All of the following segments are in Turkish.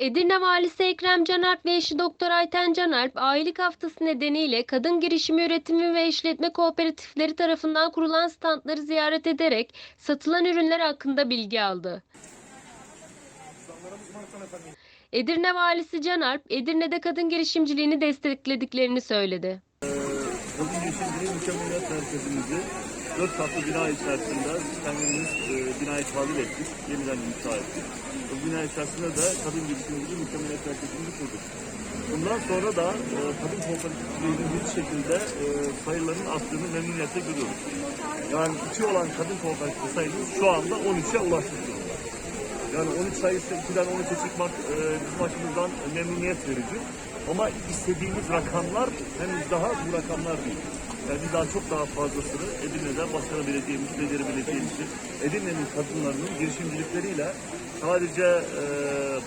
Edirne Valisi Ekrem Canalp ve eşi Doktor Ayten Canalp, ailelik haftası nedeniyle kadın girişimi üretimi ve işletme kooperatifleri tarafından kurulan standları ziyaret ederek satılan ürünler hakkında bilgi aldı. Edirne Valisi Canalp, Edirne'de kadın girişimciliğini desteklediklerini söyledi. Bugün girişimciliği mükemmeliyet merkezimizi 4 katlı bina içerisinde kendimiz e, binayı tadil ettik, yeniden inşa ettik. Bu bina içerisinde de kadın girişimciliği mükemmeliyet merkezimizi kurduk. Bundan sonra da e, kadın kooperatiflerinin bir şekilde e, sayılarının arttığını memnuniyetle görüyoruz. Yani iki olan kadın kooperatif sayımız şu anda 13'e ulaşmış durumda. Yani 13 sayısı 2'den 13'e çıkmak e, bizim açımızdan memnuniyet verici. Ama istediğimiz rakamlar henüz daha bu rakamlar değil. Yani biz daha çok daha fazlasını Edirne'de başarabileceğimiz, becerebileceğimiz, Edirne'nin kadınlarının girişimcilikleriyle sadece e,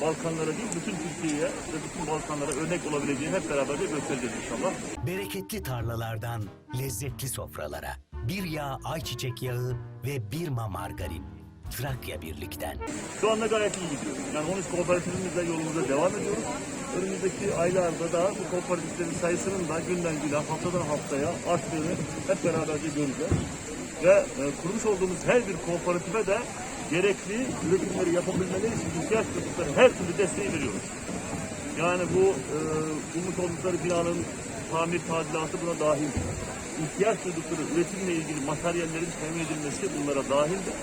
Balkanlara değil, bütün Türkiye'ye ve bütün Balkanlara örnek olabileceğini hep beraber de göstereceğiz inşallah. Bereketli tarlalardan lezzetli sofralara. Bir yağ ayçiçek yağı ve bir ma margarin. Trakya birlikten. Şu anda gayet iyi gidiyor. Yani 13 kooperatifimizle yolumuza devam ediyoruz. Önümüzdeki aylarda da bu kooperatiflerin sayısının da günden güne, haftadan haftaya arttığını hep beraberce göreceğiz. Ve e, kurmuş olduğumuz her bir kooperatife de gerekli üretimleri yapabilmeleri için ihtiyaç duydukları her türlü desteği veriyoruz. Yani bu e, bulmuş oldukları binanın tamir tadilatı buna dahil. İhtiyaç duydukları üretimle ilgili materyallerin temin edilmesi bunlara dahildir.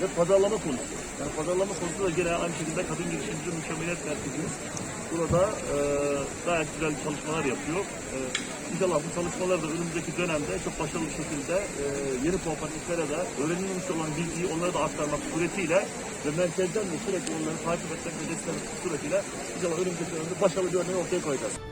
Ve pazarlama konusu. Yani pazarlama konusu da gene aynı şekilde kadın girişimci mükemmeliyet merkezimiz burada e, gayet güzel çalışmalar yapıyor. E, inşallah bu çalışmalar da önümüzdeki dönemde çok başarılı bir şekilde e, yeni kooperatiflere de öğrenilmiş olan bilgiyi onlara da aktarmak suretiyle ve merkezden de sürekli onları takip etmek ve desteklemek suretiyle inşallah önümüzdeki dönemde başarılı bir örneği ortaya koyacağız.